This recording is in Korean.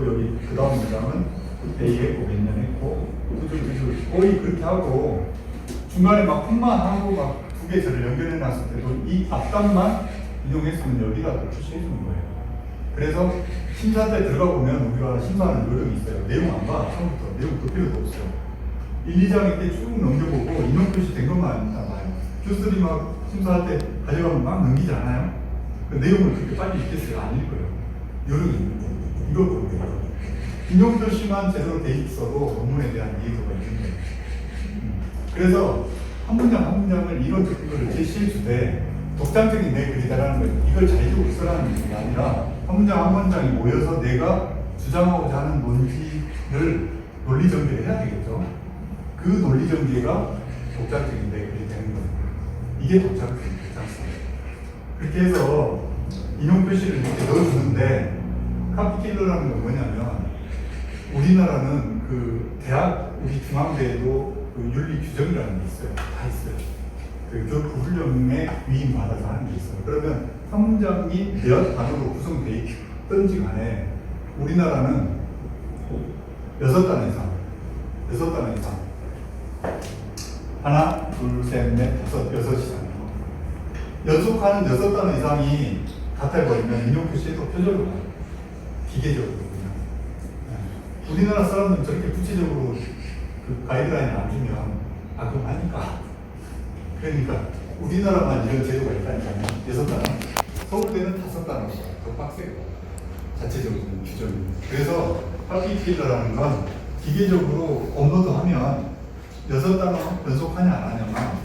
또 여기 그 다음 문장은 그때 이에 고백년 했고 거의 그렇게 하고 중간에 막 콤마하고 막 두 개 절을 연결해 놨을 때도 이 앞단만 이용했으면 여기가 출시해 주는 거예요. 그래서 심사 때 들어가 보면 우리가 심사하는 노력이 있어요. 내용 안 봐. 처음부터. 내용 볼 필요도 없어요. 1, 2장 이때 쭉 넘겨보고 인용 표시된 것만 봐요. 교수들이 막 심사할 때 가져가면 막 넘기지 않아요? 그 내용을 그렇게 빨리 읽겠어요? 안 읽어요. 요령이 있는 거예요. 이걸 보고요. 인용 표시만 제대로 돼 있어도 논문에 대한 이해도가 있는 거예요. 음. 그래서 한 문장 한 문장을 이런 걸 제시해 주되 독단적인 내 글이다라는 거예요. 이걸 자의적으로 쓰라는 게 아니라 한 문장 한 문장이 모여서 내가 주장하고자 하는 논지를 논리 전개를 해야 되겠죠. 그 논리 전개가 독자적인 내 글이 되는 거예요. 이게 독자적인 글장입니다. 그렇게 해서 인용 표시를 이렇게 넣어주는데 카피킬러라는 건 뭐냐면 우리나라는 그 대학 우리 중앙대에도 그 윤리 규정이라는 게 있어요. 다 있어요. 그 교육 훈련에 위임 받아서 하는 게 있어요. 그러면 한 문장이 몇 단어로 구성돼 있든지 간에 우리나라는 여섯 단어 이상, 여섯 단어 이상. 하나, 둘, 셋, 넷, 다섯, 여섯이잖아요. 연속하는 여섯 단어 이상이 같아버리면 인용 표시에도 표절로 가요. 기계적으로 그냥. 네. 우리나라 사람들은 저렇게 구체적으로 그 가이드라인을 안 주면 아 그럼 하니까. 그러니까 우리나라만 이런 제도가 있다니까요. 여섯 단어. 서울대는 다섯 단어가 더 빡세요. 자체적으로 규정이. 그래서 파피킬러라는 건 기계적으로 업로드하면 여섯 단어 연속하냐 안 하냐만